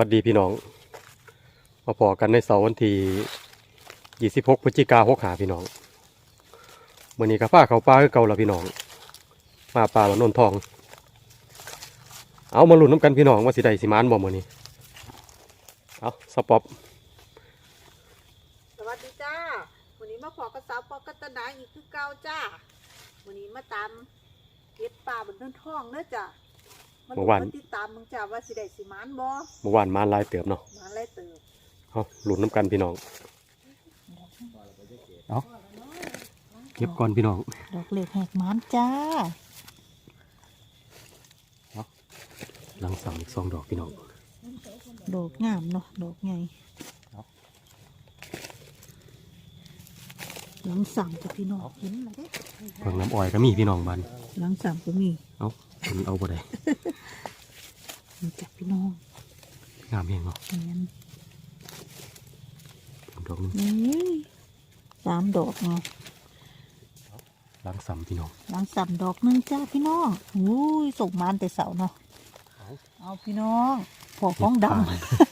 สวัสดีพี่น้อง มาพอกันในเสาร์วันที่26พฤศจิกาหกหาพี่น้องมื่อนี้ก็พาเขาปลาคือเก่าละพี่น้อง มาปลาละนนทอง เอามาลุ้นน้ำกันพี่น้องว่าสิได้สิมานบ่มื่อนี้ เอาสปอปสวัสดีจ้าวันนี้มาขอกระสาวปอกัตนาอีกคือเก่าจ้าวันนี้มาตามเก็บปลาบนต้นทองเด้อจ้า มาดูมาติดตามมึงจ้าว่าสิได้สิหมานบ่เมื่อวานมานหลายเติบเนาะหมานไรเติบเอาลุ้นน้ำกันพี่น้องเอาเก็บก่อนพี่น้องดอกเล็กแหกหมานจ้าหลังสั่งอีกสองดอกพี่น้องดอกงามเนาะดอกไงครับหลังสั่งจ้ะพี่น้องเห็นไหมเด้เพิ่งน้ำอ้อยก็มีพี่น้องบันหลังสั่งก็มีเอาคนเอาบ่ได้มี จ้ะพี่น้องงามเองเนาะเห็นดอกหนึงนี่สามดอกเนาะหลังสั่พี่น้องหลังสั่ดอกหนึงจ้าพี่น้องอุ้ยส่งหมานแต่เสาเนาะเอาเอาพี่น้องพอของด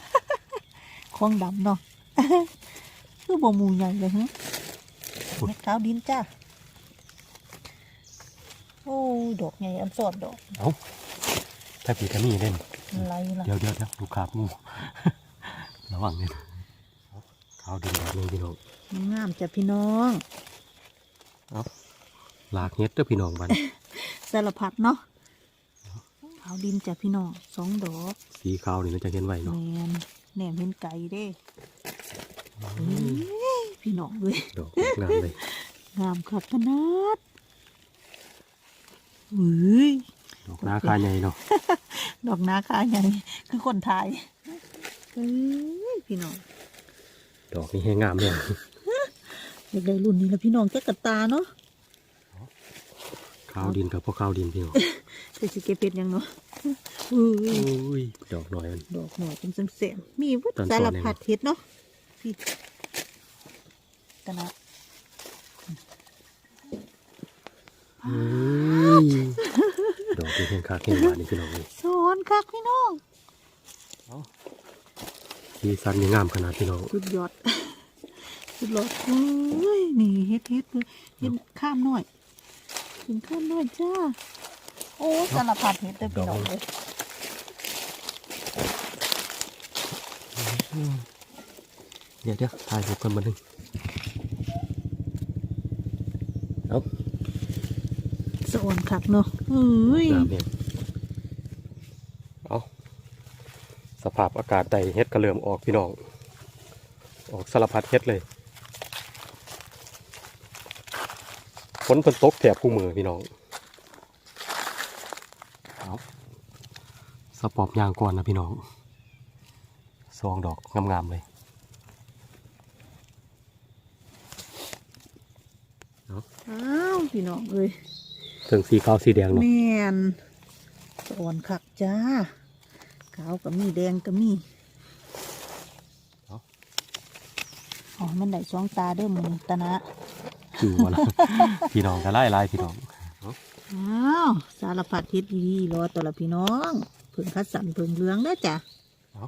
ำของดำเนาะคือบ่หมูใหญ่เลยฮะเม็ดขาวดินจ้าโอ้ยดอกใหญ่อันสอดดอก เอาถ้าปีกมีเล่น อะไรล่ะเดี๋ยวเดี๋ยวเดี๋ยวดูขาบงู ระวังเนี่ยข้าวดินแบบนี้พี่น้องงามจ้ะพี่น้องเอาหลากเฮ็ดเด้อพี่น้องบันสารพัดเนาะขาวดินจ้ะพี่น้องสองดอกสีขาวนี่น่าจะเห็นไว้แมเนาะนแหนมเห็นไก่เด้เอ้ยพี่น้องเลยดอกงามเลยงามครับขนาดเฮ้ยดอกนาคาใหญ่เนาะ ดอกนาคาใหญ่คือคนไทยเฮ้ยพี่น้องดอกนี้ให้งามเนี่ยอยากได้รุ่นนี้แล้วพี่น้องแค่กระตาเนาะข้าวดินกับพวกข้าวดินพี่น้องแต่สิเก็บเป็ดยังเนาะเฮ้ยอุ้ยดอกหน่อยมันดอกหน่อยเป็นเสียมๆมีวัดตอนๆสารเลยเนาะพัดเห็ดเนาะพี่กันนะอุ้ย ดอกนี้แห้งคักแห้งหวานนี่พี่น้องเลยสอนคักพี่น้องสีสันนี่งามขนาดพี่น้องสุดยอดสุดยอดเฮ้ยนี่เฮ็ดเฮ็ดเลยเฮ็ดข้ามหน่อยถึงข้ามหน่อยจ้าโอ้สารพัดเฮ็ดเลยพี่น้องเลยเดี๋ยวเดี๋ยวถ่ายรูปกันมาหนึ่งเอา สอนคักเนาะเฮ้ยงามเองเอาสภาพอากาศใดเฮ็ดกระเลื่อมออกพี่น้อง ออกสารพัดเฮ็ดเลยฝนเพิ่นตกแถบคู่มือพี่น้องเอาสปอบยางก่อนนะพี่น้องสองดอกงามๆเลยอ้าวพี่น้องเอ้ย ถึงสีขาวสีแดงเนาะแม่นสอนคักจ้าขาวก็มีแดงก็มีอ๋อมันได้สองตาเด้อมึงตานะคือว่าละพี่น้องก็ไล่ไล่พี่น้องอ้าวสารพัดเฮ็ดดีรอตัวละพี่น้องเพิ่งคัดสันเพิ่งเลืองเด้อจ้ะเอ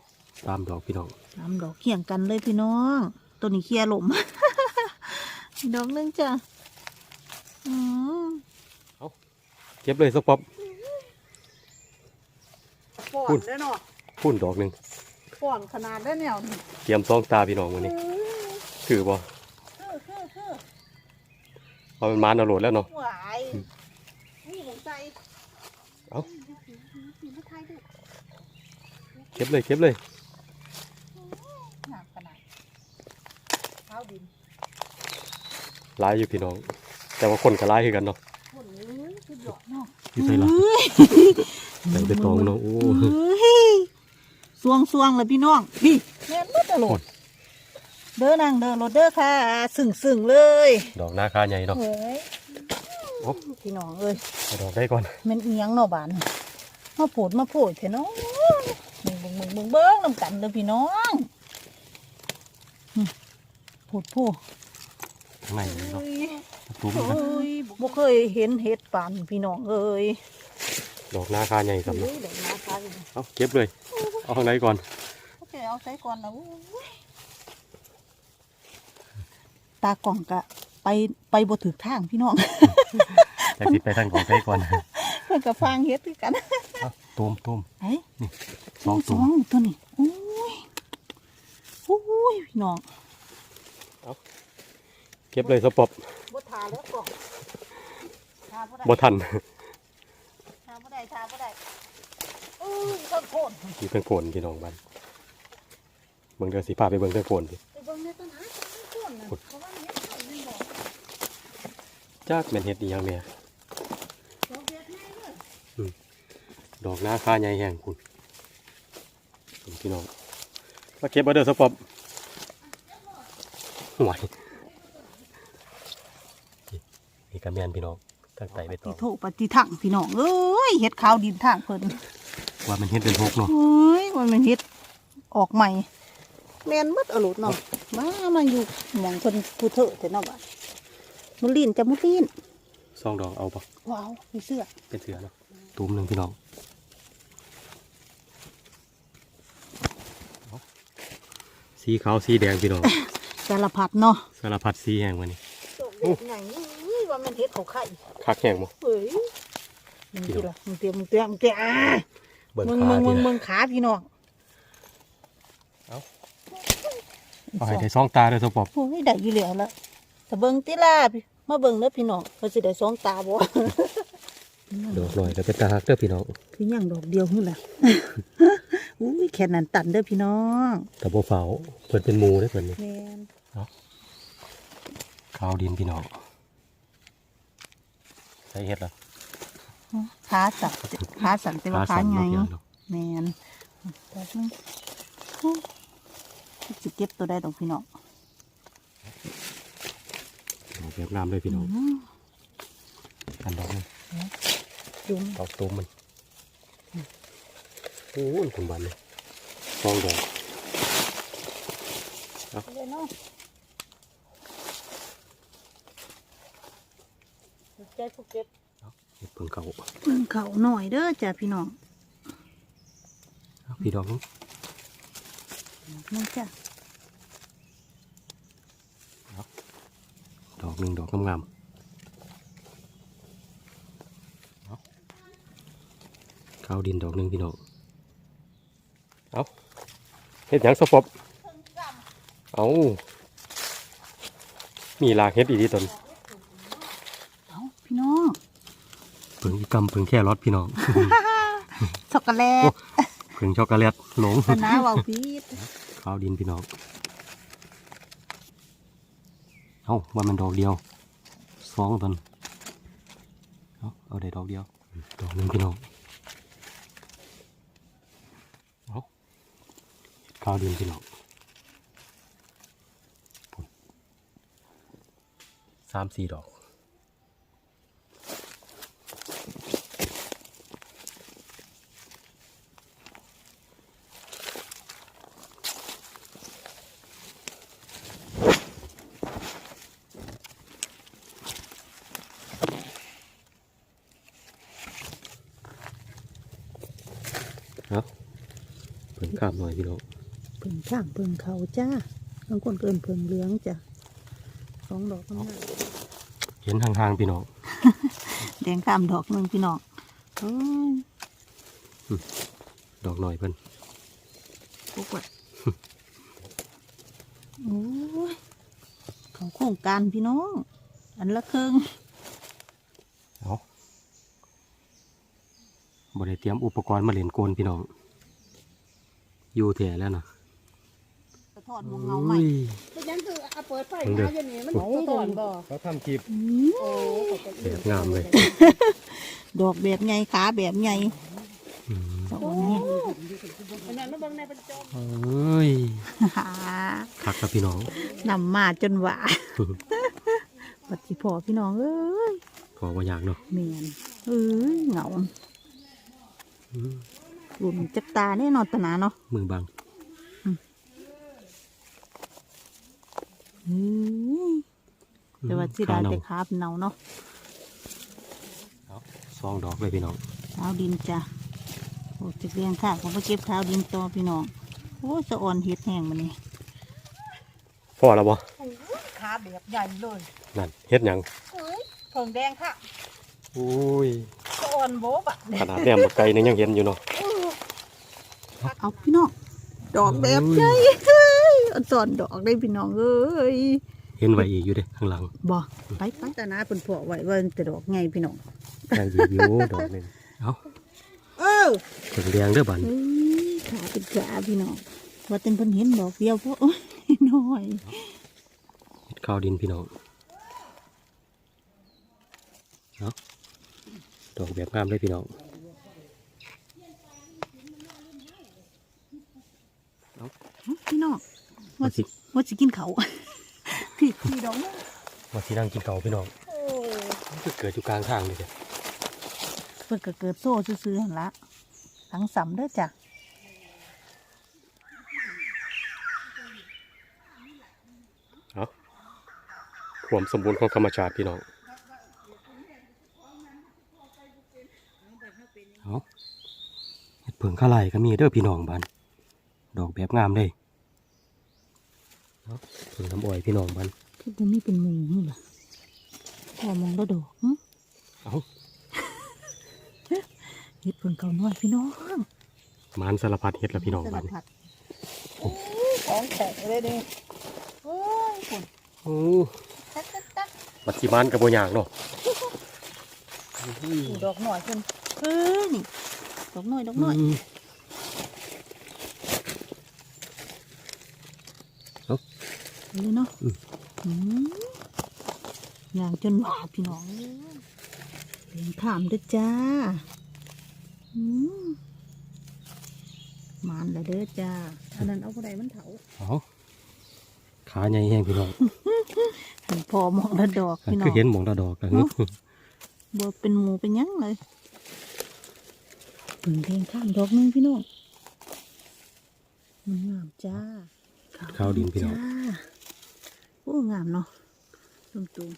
ตามดอกพี่น้องสามดอกเคี่ยงกันเลยพี่น้อง ตัวนี้เคลียร์ลมอีกดอกนึงจ้ะอืม เก็บเลยสปอบป่อพูนดได้เนาะพุ่นดอกหนึ่งป่อนขนาดได้แนวนี่เตรียมซองตาพี่น้องวันนี้คือบ่คือคือคือเอามันมานเอาโหลดแล้วเนาะหวายนี่ผมใจเอ้าสีมาไทยด้วยเก็บเลยเก็บเลยหนักขนาดเท้าดินหลายอยู่พี่น้อง แต่ว่าคนก็หลายคือกันเนาะคนนี้คือหย อกเนาะอยู่ใส่ละใส่ไปตองเนาะโอ้เฮ้ยสวงสวงเลยพี่น้องพี่แม่นบ่ตลโอ้ดเด้อนางเด้อรถเด้อค่ะสึ่งสึ่งๆเลย ดอกหน้าคาใหญ่เนาะเฮ้ยโอ้พี่น้องเอ้ยเอาดอกได้ก่อนแมันเอียงเนาะบานมาโผดมาโผดเถอะเนาะมึงมึงมึงมึงเบิ้งนำกันเด้อพี่น้องหึโผดโผด ข้างในนี่เนาะตูมโอ้กันยบ่เคยเห็นเห็ดปานพี่น้องเอ้ยดอกหน้าคาใหญ่สำเนาะเฮ้ยเดี๋ยวมาพาไปดูเอาเก็บเลย เอาข้างในก่อนเอาใส่ก่อนนะอู้ยตากล่องกะไปไปบ่ถึกทางพี่น้องแต่สิไปทางของใกล้ก่อนเพิ่นก็ฟางเฮ็ดคือกันเอาตุ้มตุ้มเฮ้ยสองสตุ้อมงตัวนี้อุ้ยอุ้ยพี่น้องเก็บเลยสปอบบ่ทาแล้วกล่องทาบ่ได้บ่ทันทาบ่ได้ทาบ่ได้อุ้ยต้นโพนอยู่เพิ่งโผลพี่น้องบ้านเบิ่งเดี๋ยวสิพาไปเบิ่งเพิ่งโผลพี่ไปเบิ่งในต้นหาต้นโพนน่ะเพราะว่ามันเฮ็ดไข่มันบอกจากแม่นเฮ็ดอีหยังแม่ดอกเฮ็ดง่ายเลยดอกหน้าค่าใหญ่แห้งคุณพี่น้องมาเก็บเอาเด้อสปอบไหวนี่นี่ กระแมนพี่น้องตั้งไตไปต่ติอโทปฏิทังพี่น้องเอ้ยเฮ็ดขาวดินทางเพิ่นว่ามันเฮ็ดเป็นพกเนาะเฮ้ยมันเป็นเฮ็ดออกใหม่แม่นหมดอรุณเนาะมามาอยู่หมองเพิ่นผู้เถอะแต่เนาะบัดมุลินจะมุลินซองดอกเอาปะว้าวมีเสื้อเป็นเสือเนาะตุ้มหนึ่งพี่น้องเอาสีขาวสีแดงพี่น้องสารพัดเนาะสารพัดสีแห้งวันนี้ดอ กเด็ดใหญ่อุ้ยว่ามันเฮ็ดเขาไข่คักแห้งบ่เฮ้ยมึงทีละมึงเตรียมมึงเตรียมมึงเตรียมอ่าเบิ่งมึงขามึงมึพี่งนะมึงขาพี่น้องเอาให้ได้ซองตาเด้อสปอบโอ้ยได้อยู่แล้วละแต่เบิ่งติล่ะพี่มาเบิ่งเด้อพี่น้องว่าสิได้สองตาบ่ดอกหน่อยก็เป็นตาฮักเด้อพี่น้องคือหยังดอกเดียวนี่แหละอุ้ยแค่นั้นตันเด้อพี่น้องแต่บ่เฝ้าเพิ่นเป็นหมูเด้อเพิ่นนี่แม่นข้าวดินพี่น้อง ใส่เฮ็ดละขาสั่นขาสั่นแต่ว่าขาสั่นใหญ่เนาะพี่น้องเนาะแม่นดอกนึงโอ้ยสิเก็บตัวได้ดอกพี่น้องดอกแบบงามเลยพี่น้องอืมอันดอกนึงจุ่มดอกตูมมันโอ้ยคุณบันเลยซองดอก เลยเนาะ ใจพวกเก็บเฮ็ดเพิ่งเขาเพิ่งเขาหน่อยเด้อจ้ะพี่น้องเอาพี่ดอกนึงนี่จ้ะดอกหนึ่งดอกงามๆเอาข้าวดินดอกหนึ่งพี่น้องเอาเฮ็ดหยังสปอบเอามีลากเฮ็ดอีดีตน เอาพี่น้อง เพิ่งอีกำเพิ่งแค่รอดพี่น้อง ช็อกโกแลตเพิ่งช็อกโกแลตหลงคณะเว่าพีดข้าวดินพี่น้อง เอาว่ามันดอกเดียวสองตนเอาเอาได้ดอกเดียว ดอกหนึ่งพี่น้องเอาข้าวดินพี่น้องพุ่นสามสี่ดอก เอาเพิ่งข้ามหน่อยพี่น้องเพิ่งข้างเพิ่งเขาจ้าบางคนเกินเพิ่งเหลืองจ้ะสองดอกข้างหน้าเห็นห่างๆพี่น้องแดงข้ามดอกหนึ่งพี่น้องเอ้ยดอกหน่อยเพิ่นพวกว่าโอ้ยเขาโครงการพี่น้อง อันละครึ่ง เอา บริเตรียมอุปกรณ์มาเล่นโกนพี่น้อง อยู่แถ่แล้วนะสะท้อนมองเงาใหม่อุ้ยเป็นยังคือเอาเปิดไฟเบิ่งเด้อมาอย่างนี้มันสะท้อนบ่เขาทำคลิปอืมโอ้แบบงามเลย ดอกแบบไงขาแบบไงอืมสองนี้อันนั้นมาเบิ่งในเป็นจมเอ้ยหาคักครับพี่น้องนำมาจนหว่าปัดสิพอพี่น้องเอ้ยขอว่าอยากเนาะเมียนเอ้ยเหงา อืมรวมจับตาแน่นอนตะหนาเนาะมือบังเฮ้ยแต่ว่าสิได้ขเน่แต่คาบเนาเนาะเอาซองดอกเลยพี่น้องข้าวดินจ้ะโอ้จะเรียงค่ะเขาไปเก็บข้าวดินต่อพี่น้องโอ้สะอ่อนเห็ดแห้งมันนี่พ่อแล้วบ่ขาแบบใหญ่เลยนั่นเฮ็ดหยังเผิงแดงค่ะอุ้ยสะ อ่อนโบ๊บอะขนาดแนมบ่ไกลนี่ยังเห็นอยู่เนาะเอาพี่น้องดอกแบบใหญ่อันสอนดอกได้พี่น้องเอ้ยเห็นไว้อีกอยู่เด้ข้างหลังบ่ไปไปแต่นาเป็นพวกไว้ว่าแต่ดอกไงพี่น้องได้อีกอยู่ดอกหนึงเอ้าเออเพิ่งแดงเด้อบัดเอ้ยขาเป็นขาพี่น้องว่าเต็นเพิ่นเห็นดอกเดียวเพราะโอ้ยน้อยเฮ็ดข้าวดินพี่น้องเนาะ ดอกแบบงามเลยพี่น้องพี่น้องว่าสิว่าสิกินเขาวพี่พี่ดอกนึงว่าสินั่งกินเก่าวพี่น้องโอ้มันก็เกิดอยู่กลางทางเลยเด้อเพิ่นก็เกิดโซ่ซื้อๆหั่นละทั้งสำเด้อจ้ะเอาความสมบูรณ์ของธรรมชาติพี่น้อง เอาเห็ดเผิงข้าไหลก็มีเด้อพี่น้องบ้านดอกแบบงามเลยเอาเผิงน้ำอ้อยพี่น้องบ้านที่บ่มีเป็นหมูนี่ล่ะพอมองแล้วดอกหึเอาเฮ็ดเพิ่นเก่าน้อยพี่น้องมานสารพัดเห็ดละพี่น้องสาบ้ารนพัดโอ้ยของแข็งเลยเด้โอ้ยฝุ่นโอ้ตักตักตักบัดสิมานกับโบยางเนาะอู้ดอกหน่อยเพิ่น เอ้ยนี่ดอกน้อยดอกน้อยอืมเลยเนาะอืมอย่างจนหวาดพี่น้องเลี้ยงขามเด้วยจ้าอืมมานแล้วเด้อจ้าอันนั้นเอาผู้ใดมันเถาเอาขาใหญ่แห้งพี่น้องเห็นพอมองแล้วดอกพี่น้อคืงอเห็นหมองตาดอกกันเนาะบัวเป็นหมูเป็นหยังเลย เพิ่งเลี้ยงข้ามดอกหนึงพี่น้องมันงามจ้าข้าวดินพี่น้องจ้าโอ้งามเนาะตุ้มตูม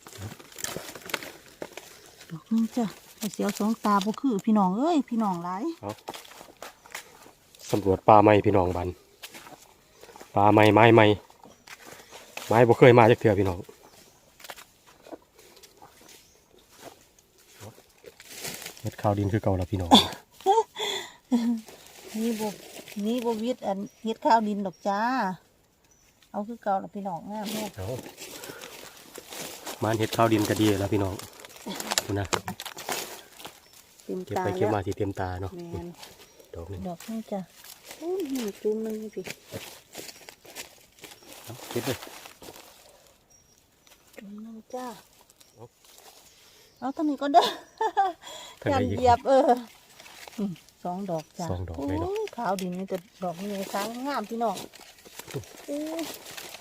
ดอกนึงจ้ะไอเสียวสองตาบ่คือพี่น้องเอ้ยพี่น้องหลายสำรวจป่าไม้พี่น้องบันป่าไม้ไม้ไม้ไม้บ่เคยมาจากเถื่อพี่น้องเฮ็ดข้าวดินคือเก่าแล้วพี่น้อง นี่บ่นี่บ่วิดอันเฮ็ดข้าวดินดอกจ้า เอาคือเก่าละพี่น้องงามเนาะเอามานเฮ็ดข้าวดินก็ดีแล้วพี่น้องดูนะเต็มเก็บตาไปเก็บแล้วมาสิเต็มตาเนาะแม่นดอกหนึงดอกนี่จ้ะโอ้ยนี่จุ่มหนึงนี่พี่เอาเก็บเลยจุ่มหนึงจ้าเอาเอาตอนนี้ก็เด้อทางยัไหนนอีกเหยียบเอออืม สองดอกจ้ะสองดอกเลยเนาะโขาวดินนี่แต่ดอกนี้ค้างงามพี่น้องอู้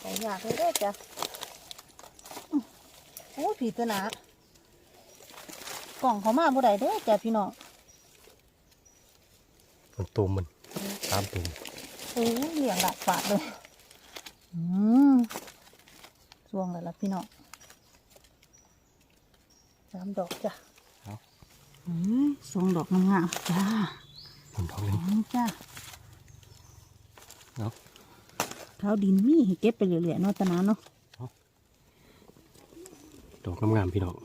ขอยากเลยเด้อจ้ะอืมโอ้ยผีตัวหนากล่องเขามาบ่ได้เด้อจ้ะพี่น้องมันตุ่มมันตามตุ่มโอ้ยเหลี่ยงหลักฝาดเลยอืมสวงเลยล่ะพี่น้องสามดอกจ้ะ อืมสองดอกงามๆจ้า มันดอกหนึงนี่จ้าเนาะข้าวดินมีให้เก็บไปเรื่อยๆเนาะตะนาเนาะดอกงามๆพี่น้อง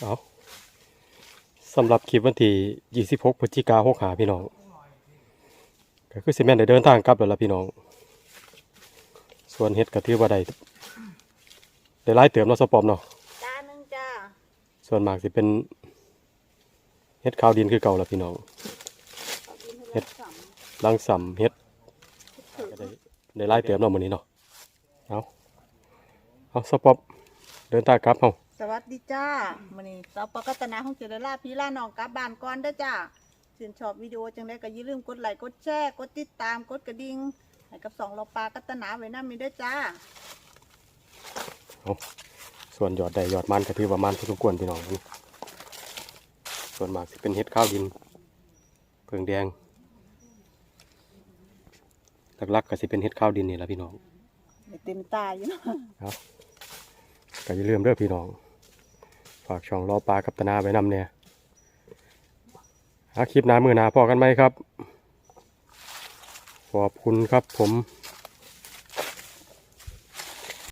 เอาสำหรับคลิปวันที่26พฤศจิกายน65พี่น้องก็คือสิแม่นได้เดินทางกลับแล้วล่ะพี่น้อง ส่วนเฮ็ดก็ถือว่าได้ได้หลายเติมเนาะสปอมเนาะ จ้าหนึ่งจ้า ส่วนมากสิเป็น เฮ็ดข้าวดินคือเก่าล่ะพี่น้องเฮ็ดลังสำเฮ็ดก็ได้ได้หลายเติมเนาะมื้อนี้เนาะเอาเอาสปอมเดินทางกลับเฮาสวัสดีจ้ามื้อนี้สาวปกัตนาของเจริญลาพี่ลาน้องกลับบ้านก่อนเด้อจ้าชื่นชอบวิดีโอจังไดก็อย่าลืมกดไลค์กดแชร์กดติดตามกดกระดิ่งให้กับสองเราปลากัตนาไว้นำมีเด้อจ้าส่วนยอดใดยอดมันก็ถือว่ามันพอสมควรพี่น้องนี่ ส่วนมากสิเป็นเฮ็ดข้าวดินเพิงแดงหลักๆก็สิเป็นเฮ็ดข้าวดินนี่แหละพี่น้องเต็มตาอยู่เนาะครับก็อย่าลืมเด้อพี่น้อง ฝากช่องรอปลากับตนาไว้นำเนี่ยหาคลิปหน้ามือหนาพอกันไหมครับอบคุณครับผม